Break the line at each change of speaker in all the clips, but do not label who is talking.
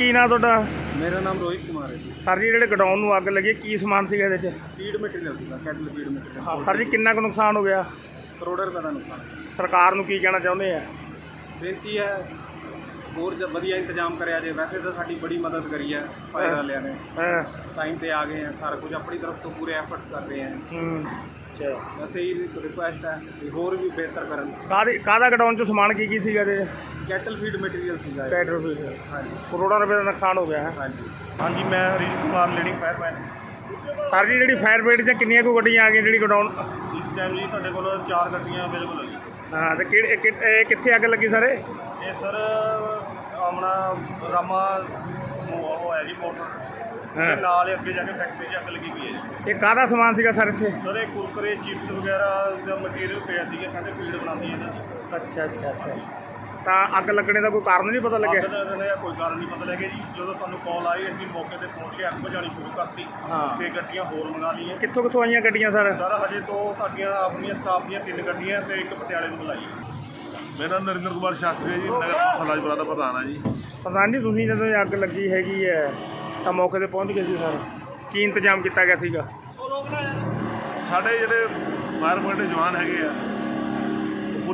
ਕੀ ਨਾਂ ਤੁਹਾਡਾ?
ਮੇਰਾ ਨਾਮ ਰੋਹਿਤ ਕੁਮਾਰ ਹੈ ਜੀ।
ਸਰ ਜੀ ਜਿਹੜੇ ਗਡਾਊਨ ਨੂੰ ਅੱਗ ਲੱਗੀ ਕੀ ਸਮਾਨ ਸੀਗਾ ਇਹਦੇ 'ਚ?
ਫੀਡ ਮਟੀਰੀਅਲ ਸੀਗਾ cattle feed material.
Sir ji ਕਿੰਨਾ ਕੁ ਨੁਕਸਾਨ ਹੋ ਗਿਆ?
ਕਰੋੜਾਂ ਰੁਪਏ ਦਾ ਨੁਕਸਾਨ ਹੈ।
ਸਰਕਾਰ ਨੂੰ ਕੀ ਕਹਿਣਾ ਚਾਹੁੰਦੇ ਆ?
ਬੇਨਤੀ ਹੈ ਹੋਰ ਜ ਵਧੀਆ ਇੰਤਜ਼ਾਮ ਕਰਿਆ ਜੇ ਵੈਸੇ ਤਾਂ ਸਾਡੀ ਬੜੀ ਮਦਦ ਕਰੀ ਹੈ ਫਾਇਰ ਵਾਲਿਆਂ ਨੇ।
ਹਾਂ।
ਟਾਈਮ ਤੇ ਆ ਗਏ ਹੈ ਸਾਰਾ ਕੁਝ ਆਪਣੀ ਤਰਫ ਤੋਂ ਪੂਰੇ ਐਫਰਟਸ ਕਰ ਰਹੇ ਹੈ
ਹੂੰ ਅੱਛਾ।
ਵੈਸੇ ਹੀ ਰਿਕੁਐਸਟ ਹੈ ਕਿ ਹੋਰ ਵੀ ਬਿਹਤਰ ਕਰਨ।
ਕਾਹਦੇ ਕਾਹਦਾ ਗਡਾਊਨ 'ਚ ਸਮਾਨ ਕੀ ਕੀ ਸੀਗਾ ਇਹਦੇ 'ਚ?
ਕੈਟਲ ਫੀਡ ਮਟੀਰੀਅਲ ਸੀਗਾ ਇਹ।
ਪੈਟਰੋਲ ਫੀਲ
ਹਾਂਜੀ।
ਕਰੋੜਾਂ ਰੁਪਏ ਦਾ ਨੁਕਸਾਨ ਹੋ ਗਿਆ ਹੈ।
ਹਾਂਜੀ।
ਹਾਂਜੀ ਮੈਂ Harish Kumar leading fireman sir ji ਜਿਹੜੀ ਫਾਇਰ ਬ੍ਰਿਗੇਡ 'ਚ ਕਿੰਨੀਆਂ ਕੁ ਗੱਡੀਆਂ ਆ ਗਈਆਂ ਜਿਹੜੀ ਗਡਾਊਨ
ਇਸ ਟਾਈਮ ਜੀ ਸਾਡੇ ਕੋਲ ਚਾਰ ਗੱਡੀਆਂ ਅਵੇਲੇਬਲ ਹੈ
ਹਾਂ ਤੇ ਕਿਹੜੇ ਕਿ- ਇਹ ਕਿੱਥੇ ਅੱਗ ਲੱਗੀ ਸਰ? ਇਹ
ਇਹ ਸਰ ਆਪਣਾ ਰਾਮਾ ਉਹ ਹੈ ਜੀ ਮੋਟਰ
ਹਾਂ।
ਨਾਲ ਹੀ ਅੱਗੇ ਜਾ ਕੇ ਫੈਕਟਰੀ 'ਚ ਅੱਗ ਲੱਗੀ ਹੋਈ ਹੈ ਜੀ।
ਇਹ ਕਾਹਦਾ ਸਮਾਨ ਸੀਗਾ ਸਰ ਇੱਥੇ?
ਸਰ ਇਹ ਕੁਰਕਰੇ ਚਿਪਸ ਵਗੈਰਾ ਦਾ ਮਟੀਰੀਅਲ ਪਿਆ ਸੀਗਾ ਕਹਿੰਦੇ ਫੀਡ ਬਣਾਉਂਦੀ ਹੈ ਇਹਨਾਂ ਦੀ।
ਅੱਛਾ ਅੱਛਾ ਅੱਛਾ। ਤਾਂ ਅੱਗ ਲੱਗਣੇ ਦਾ ਕੋਈ ਕਾਰਨ ਨਹੀਂ ਪਤਾ ਲੱਗਿਆ?
ਅੱਗ ਦਾ ਇਹਦਾ ਕੋਈ ਕਾਰਨ ਨਹੀਂ ਪਤਾ ਲੱਗਿਆ ਜੀ। ਜਦੋਂ ਸਾਨੂੰ ਕਾਲ ਆਈ ਅਸੀਂ ਮੌਕੇ ਤੇ ਪਹੁੰਚ ਕੇ ਅੱਗ ਬੁਝਾਉਣੀ ਸ਼ੁਰੂ ਕਰਤੀ।
ਹਾਂ।
ਤੇ ਗੱਡੀਆਂ ਹੋਰ ਮੰਗਾ ਲਈਆਂ।
ਕਿੱਥੋਂ ਕਿੱਥੋਂ ਆਈਆਂ ਗੱਡੀਆਂ ਸਰ?
ਸਰ ਹਜੇ ਤੋਂ ਸਾਡੀਆਂ ਆਪਣੀਆਂ ਸਟਾਫ ਦੀਆਂ ਤਿੰਨ ਗੱਡੀਆਂ ਤੇ ਇੱਕ ਪਟਿਆਲੇ ਨੂੰ ਬੁਲਾਈ।
ਮੇਰਾ ਨਾਮ ਨਰਿੰਦਰ ਕੁਮਾਰ ਸ਼ਾਸਤਰੀ ਹੈ ਜੀ। ਨਗਰ ਕੌਂਸਲ ਰਾਜਪੁਰਾ ਦਾ ਪ੍ਰਧਾਨ ਹੈ ਜੀ।
ਪ੍ਰਧਾਨ ਜੀ ਤੁਸੀਂ ਜਦੋਂ ਇਹ ਅੱਗ ਲੱਗੀ ਹੈਗੀ ਹੈ ਤਾਂ ਮੌਕੇ ਤੇ ਪਹੁੰਚ ਗਏ ਸੀ ਸਰ। ਕੀ ਇੰਤਜ਼ਾਮ ਕੀਤਾ ਗਿਆ ਸੀਗਾ?
ਸਾਡੇ ਜਿਹੜੇ ਫਾਇਰ ਬ੍ਰਿਗੇਡ ਦੇ ਜਵਾਨ ਹੈਗੇ ਆ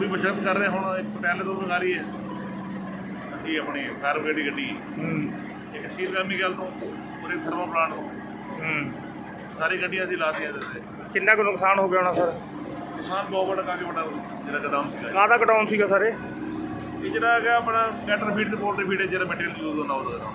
ਪੂਰੀ ਮਸ਼ੱਕਤ ਕਰ ਰਹੇ ਹੁਣ ਇੱਕ ਪਟਿਆਲੇ ਤੋਂ ਮੰਗਾ ਰਹੀ ਹੈ ਅਸੀਂ ਆਪਣੀ ਫਾਇਰ ਬ੍ਰਿਗੇਡ ਦੀ ਗੱਡੀ।
ਹੂੰ।
ਇੱਕ ਸੀਲ ਗਰਮੀ ਗੱਲ ਤੋਂ ਪੂਰੇ ਥਰਮਲ ਪਲਾਂਟ ਤੋਂ।
ਹੂੰ।
ਸਾਰੀ ਗੱਡੀਆਂ ਅਸੀਂ ਲਾਤੀਆਂ ਇਹਦੇ ਤੇ।
ਕਿੰਨਾ ਕੁ ਨੁਕਸਾਨ ਹੋ ਗਿਆ ਹੋਣਾ ਸਰ?
ਨੁਕਸਾਨ ਬਹੁਤ ਵੱਡਾ ਕਾਫੀ ਵੱਡਾ ਜਿਹੜਾ ਗਦਾਮ ਸੀਗਾ।
ਕਾਹਦਾ ਗਡਾਊਨ ਸੀਗਾ ਸਰ ਇਹ?
ਇਹ ਜਿਹੜਾ ਹੈਗਾ ਆਪਣਾ ਕੈਟਰ ਫੀਡ ਤੇ ਪੋਲਟਰੀ ਫੀਡ ਜਿਹੜਾ ਮਟੀਰੀਅਲ ਯੂਜ਼ ਹੁੰਦਾ ਉਹਦਾ